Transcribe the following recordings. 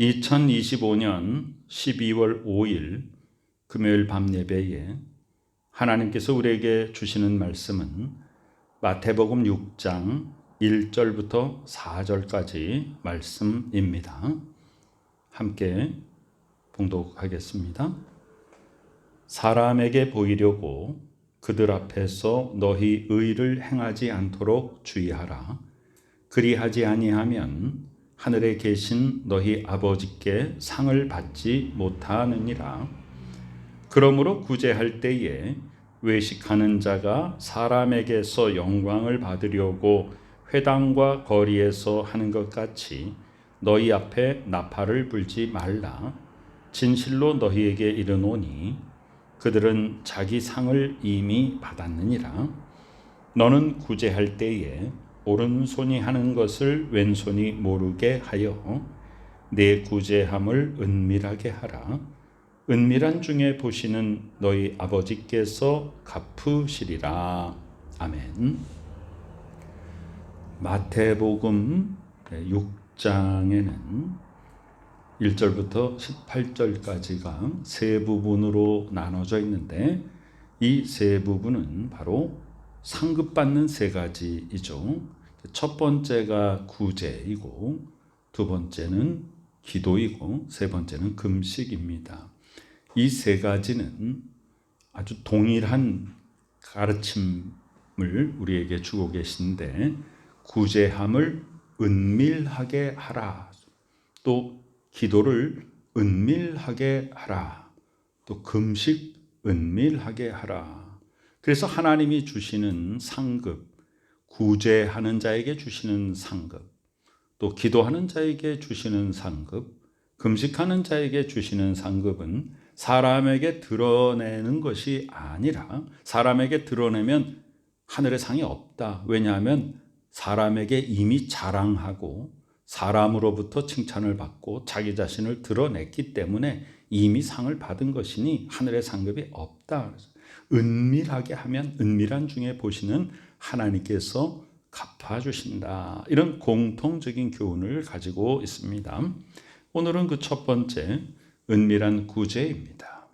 2025년 12월 5일 금요일 밤 예배에 하나님께서 우리에게 주시는 말씀은 마태복음 6장 1절부터 4절까지 말씀입니다. 함께 봉독하겠습니다. 사람에게 보이려고 그들 앞에서 너희 의를 행하지 않도록 주의하라. 그리하지 아니하면 하늘에 계신 너희 아버지께 상을 받지 못하느니라. 그러므로 구제할 때에 외식하는 자가 사람에게서 영광을 받으려고 회당과 거리에서 하는 것 같이 너희 앞에 나팔을 불지 말라. 진실로 너희에게 이르노니 그들은 자기 상을 이미 받았느니라. 너는 구제할 때에 오른손이 하는 것을 왼손이 모르게 하여 내 구제함을 은밀하게 하라. 은밀한 중에 보시는 너희 아버지께서 갚으시리라. 아멘. 마태복음 6장에는 1절부터 18절까지가 세 부분으로 나눠져 있는데 이 세 부분은 바로 상급받는 세 가지이죠. 첫 번째가 구제이고 두 번째는 기도이고 세 번째는 금식입니다. 이 세 가지는 아주 동일한 가르침을 우리에게 주고 계신데 구제함을 은밀하게 하라. 또 기도를 은밀하게 하라. 또 금식 은밀하게 하라. 그래서 하나님이 주시는 상급, 구제하는 자에게 주시는 상급, 또 기도하는 자에게 주시는 상급, 금식하는 자에게 주시는 상급은 사람에게 드러내는 것이 아니라 사람에게 드러내면 하늘의 상이 없다. 왜냐하면 사람에게 이미 자랑하고 사람으로부터 칭찬을 받고 자기 자신을 드러냈기 때문에 이미 상을 받은 것이니 하늘의 상급이 없다. 은밀하게 하면 은밀한 중에 보시는 하나님께서 갚아주신다. 이런 공통적인 교훈을 가지고 있습니다. 오늘은 그 첫 번째 은밀한 구제입니다.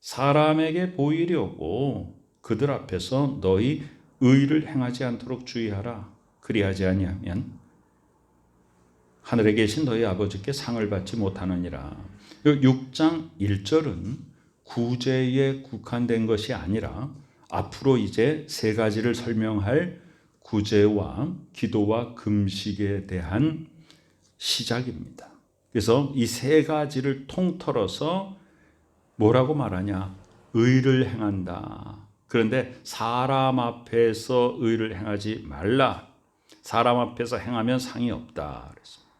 사람에게 보이려고 그들 앞에서 너희 의를 행하지 않도록 주의하라. 그리하지 아니하면 하늘에 계신 너희 아버지께 상을 받지 못하느니라. 6장 1절은 구제에 국한된 것이 아니라 앞으로 이제 세 가지를 설명할 구제와 기도와 금식에 대한 시작입니다. 그래서 이 세 가지를 통틀어서 뭐라고 말하냐? 의를 행한다. 그런데 사람 앞에서 의를 행하지 말라. 사람 앞에서 행하면 상이 없다. 그랬습니다.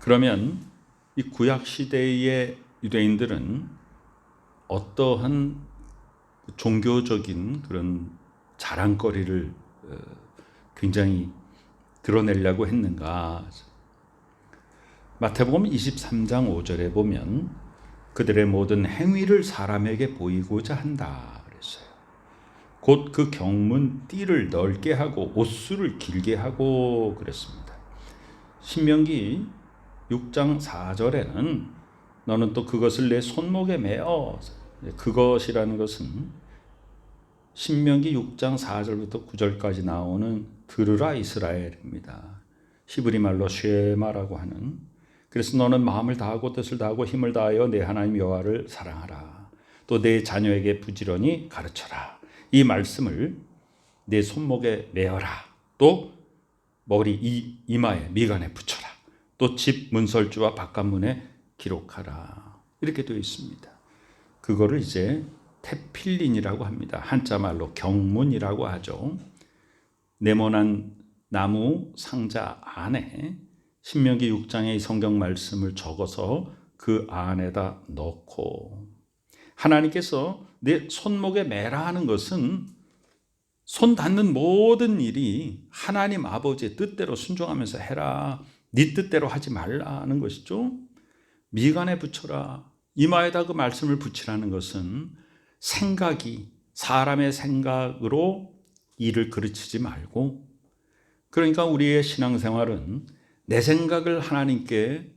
그러면 이 구약 시대의 유대인들은 어떠한 종교적인 그런 자랑거리를 어, 굉장히 드러내려고 했는가? 마태복음 23장 5절에 보면 그들의 모든 행위를 사람에게 보이고자 한다 그랬어요. 곧 그 경문 띠를 넓게 하고 옷수를 길게 하고 그랬습니다. 신명기 6장 4절에는 너는 또 그것을 내 손목에 매어 그것이라는 것은 신명기 6장 4절부터 9절까지 나오는 들으라 이스라엘입니다. 히브리 말로 쉐마라고 하는 그래서 너는 마음을 다하고 뜻을 다하고 힘을 다하여 내 하나님 여호와를 사랑하라. 또 내 자녀에게 부지런히 가르쳐라. 이 말씀을 내 손목에 매어라. 또 머리 이 이마에 미간에 붙여라. 또 집 문설주와 바깥문에 기록하라. 이렇게 되어 있습니다. 그거를 이제 테필린이라고 합니다. 한자 말로 경문이라고 하죠. 네모난 나무 상자 안에 신명기 6장의 성경 말씀을 적어서 그 안에다 넣고 하나님께서 내 손목에 매라 하는 것은 손 닿는 모든 일이 하나님 아버지의 뜻대로 순종하면서 해라. 네 뜻대로 하지 말라는 것이죠. 미간에 붙여라. 이마에다 그 말씀을 붙이라는 것은 생각이 사람의 생각으로 일을 그르치지 말고 그러니까 우리의 신앙생활은 내 생각을 하나님께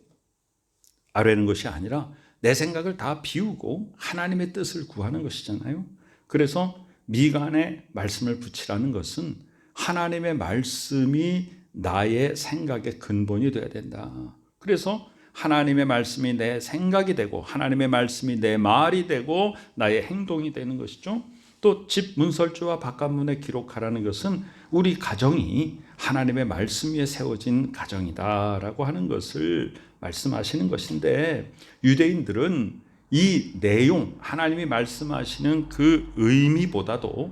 아뢰는 것이 아니라 내 생각을 다 비우고 하나님의 뜻을 구하는 것이잖아요. 그래서 미간에 말씀을 붙이라는 것은 하나님의 말씀이 나의 생각의 근본이 되어야 된다. 그래서 하나님의 말씀이 내 생각이 되고 하나님의 말씀이 내 말이 되고 나의 행동이 되는 것이죠. 또 집 문설주와 바깥문에 기록하라는 것은 우리 가정이 하나님의 말씀 위에 세워진 가정이다라고 하는 것을 말씀하시는 것인데 유대인들은 이 내용 하나님이 말씀하시는 그 의미보다도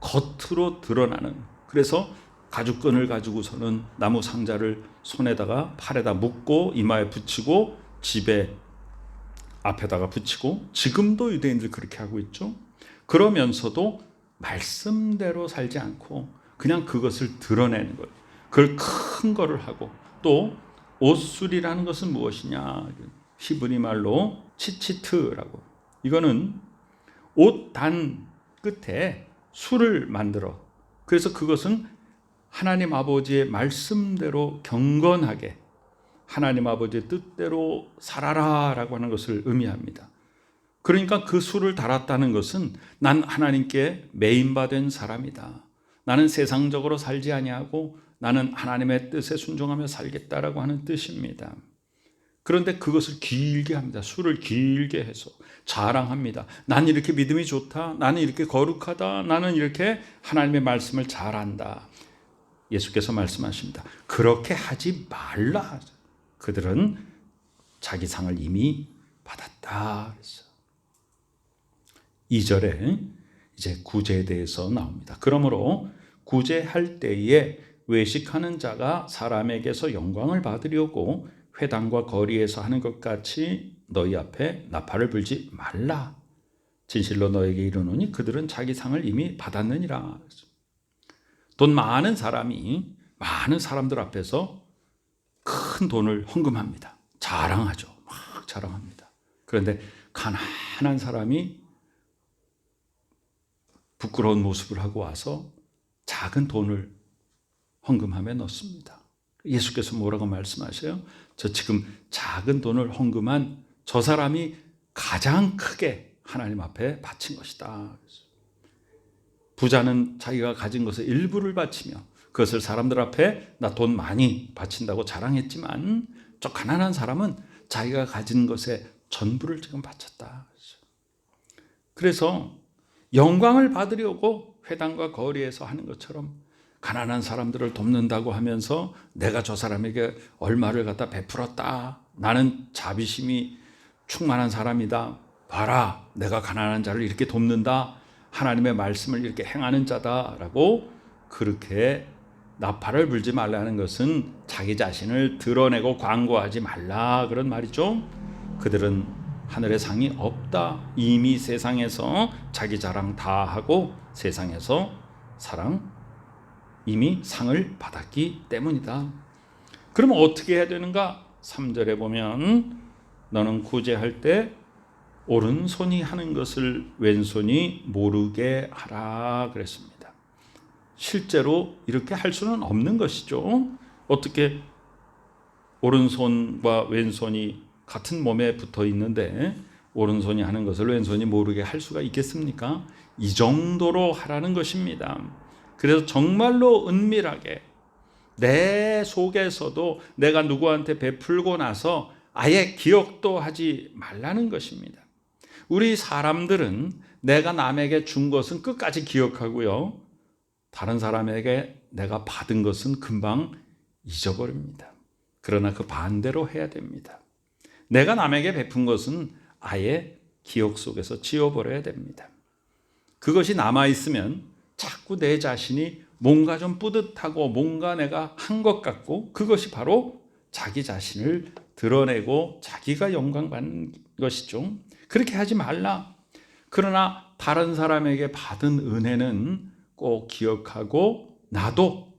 겉으로 드러나는 그래서 가죽끈을 가지고서는 나무 상자를 손에다가 팔에다 묶고 이마에 붙이고 집에 앞에다가 붙이고 지금도 유대인들 그렇게 하고 있죠. 그러면서도 말씀대로 살지 않고 그냥 그것을 드러내는 거예요. 그걸 큰 거를 하고 또 옷술이라는 것은 무엇이냐? 히브리 말로 치치트라고. 이거는 옷 단 끝에 술을 만들어. 그래서 그것은 하나님 아버지의 말씀대로 경건하게 하나님 아버지의 뜻대로 살아라 라고 하는 것을 의미합니다. 그러니까 그 술을 달았다는 것은 난 하나님께 메인바된 사람이다. 나는 세상적으로 살지 아니하고 나는 하나님의 뜻에 순종하며 살겠다라고 하는 뜻입니다. 그런데 그것을 길게 합니다. 술을 길게 해서 자랑합니다. 나는 이렇게 믿음이 좋다. 나는 이렇게 거룩하다. 나는 이렇게 하나님의 말씀을 잘 안다. 예수께서 말씀하십니다. 그렇게 하지 말라. 그들은 자기 상을 이미 받았다. 그랬어. 2절에 이제 구제에 대해서 나옵니다. 그러므로 구제할 때에 외식하는 자가 사람에게서 영광을 받으려고 회당과 거리에서 하는 것 같이 너희 앞에 나팔을 불지 말라. 진실로 너에게 이르노니 그들은 자기 상을 이미 받았느니라. 돈 많은 사람이 많은 사람들 앞에서 큰 돈을 헌금합니다. 자랑하죠. 막 자랑합니다. 그런데 가난한 사람이 부끄러운 모습을 하고 와서 작은 돈을 헌금함에 넣습니다. 예수께서 뭐라고 말씀하세요? 저 지금 작은 돈을 헌금한 저 사람이 가장 크게 하나님 앞에 바친 것이다. 부자는 자기가 가진 것의 일부를 바치며 그것을 사람들 앞에 나 돈 많이 바친다고 자랑했지만 저 가난한 사람은 자기가 가진 것의 전부를 지금 바쳤다. 그래서 영광을 받으려고 회당과 거리에서 하는 것처럼 가난한 사람들을 돕는다고 하면서 내가 저 사람에게 얼마를 갖다 베풀었다. 나는 자비심이 충만한 사람이다. 봐라. 내가 가난한 자를 이렇게 돕는다. 하나님의 말씀을 이렇게 행하는 자다라고 그렇게 나팔을 불지 말라는 것은 자기 자신을 드러내고 광고하지 말라 그런 말이죠. 그들은 하늘의 상이 없다. 이미 세상에서 자기 자랑 다 하고 세상에서 사랑 이미 상을 받았기 때문이다. 그러면 어떻게 해야 되는가? 3절에 보면 너는 구제할 때 오른손이 하는 것을 왼손이 모르게 하라 그랬습니다. 실제로 이렇게 할 수는 없는 것이죠. 어떻게 오른손과 왼손이 같은 몸에 붙어 있는데 오른손이 하는 것을 왼손이 모르게 할 수가 있겠습니까? 이 정도로 하라는 것입니다. 그래서 정말로 은밀하게 내 속에서도 내가 누구한테 베풀고 나서 아예 기억도 하지 말라는 것입니다. 우리 사람들은 내가 남에게 준 것은 끝까지 기억하고요. 다른 사람에게 내가 받은 것은 금방 잊어버립니다. 그러나 그 반대로 해야 됩니다. 내가 남에게 베푼 것은 아예 기억 속에서 지워버려야 됩니다. 그것이 남아있으면 자꾸 내 자신이 뭔가 좀 뿌듯하고 뭔가 내가 한 것 같고 그것이 바로 자기 자신을 드러내고 자기가 영광 받는 것이죠. 그렇게 하지 말라. 그러나 다른 사람에게 받은 은혜는 꼭 기억하고 나도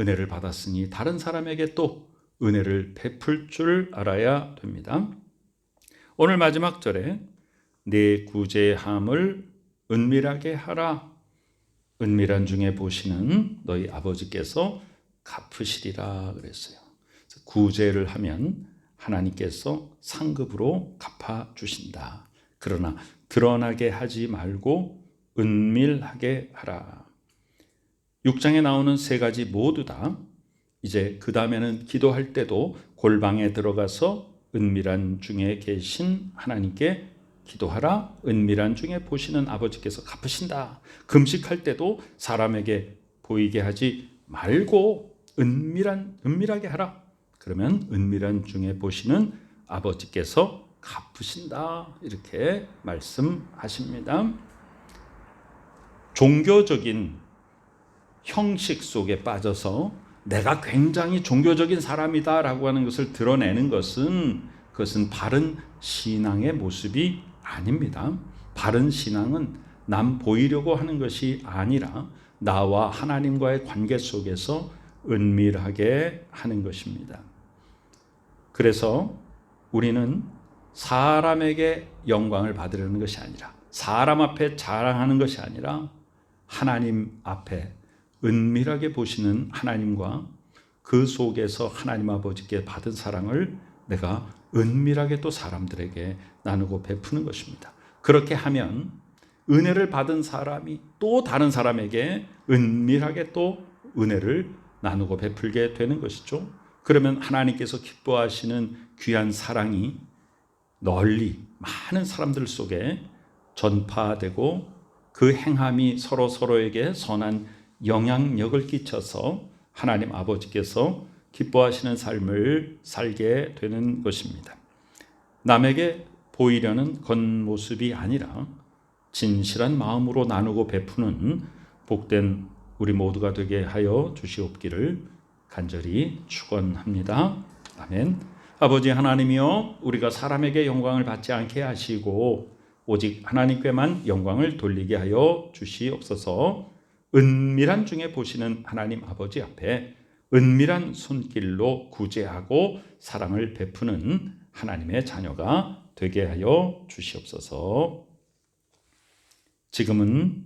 은혜를 받았으니 다른 사람에게 또 은혜를 베풀 줄 알아야 됩니다. 오늘 마지막 절에 내 구제함을 은밀하게 하라. 은밀한 중에 보시는 너희 아버지께서 갚으시리라 그랬어요. 구제를 하면 하나님께서 상급으로 갚아 주신다. 그러나 드러나게 하지 말고 은밀하게 하라. 6장에 나오는 세 가지 모두 다 이제 그 다음에는 기도할 때도 골방에 들어가서 은밀한 중에 계신 하나님께 기도하라. 은밀한 중에 보시는 아버지께서 갚으신다. 금식할 때도 사람에게 보이게 하지 말고 은밀한 은밀하게 하라. 그러면 은밀한 중에 보시는 아버지께서 갚으신다. 이렇게 말씀하십니다. 종교적인 형식 속에 빠져서 내가 굉장히 종교적인 사람이다라고 하는 것을 드러내는 것은 그것은 바른 신앙의 모습이 아닙니다. 바른 신앙은 남 보이려고 하는 것이 아니라 나와 하나님과의 관계 속에서 은밀하게 하는 것입니다. 그래서 우리는 사람에게 영광을 받으려는 것이 아니라 사람 앞에 자랑하는 것이 아니라 하나님 앞에 은밀하게 보시는 하나님과 그 속에서 하나님 아버지께 받은 사랑을 내가 은밀하게 또 사람들에게 나누고 베푸는 것입니다. 그렇게 하면 은혜를 받은 사람이 또 다른 사람에게 은밀하게 또 은혜를 나누고 베풀게 되는 것이죠. 그러면 하나님께서 기뻐하시는 귀한 사랑이 널리 많은 사람들 속에 전파되고 그 행함이 서로 서로에게 선한 영향력을 끼쳐서 하나님 아버지께서 기뻐하시는 삶을 살게 되는 것입니다. 남에게 보이려는 겉모습이 아니라 진실한 마음으로 나누고 베푸는 복된 우리 모두가 되게 하여 주시옵기를 간절히 축원합니다. 아멘. 아버지 하나님이여 우리가 사람에게 영광을 받지 않게 하시고 오직 하나님께만 영광을 돌리게 하여 주시옵소서. 은밀한 중에 보시는 하나님 아버지 앞에 은밀한 손길로 구제하고 사랑을 베푸는 하나님의 자녀가 되게 하여 주시옵소서. 지금은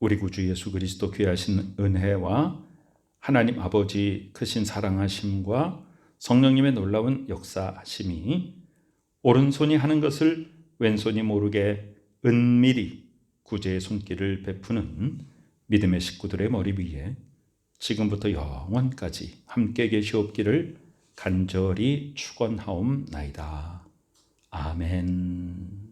우리 구주 예수 그리스도 귀하신 은혜와 하나님 아버지 크신 사랑하심과 성령님의 놀라운 역사하심이 오른손이 하는 것을 왼손이 모르게 은밀히 구제의 손길을 베푸는 믿음의 식구들의 머리 위에 지금부터 영원까지 함께 계시옵기를 간절히 축원하옵나이다. 아멘.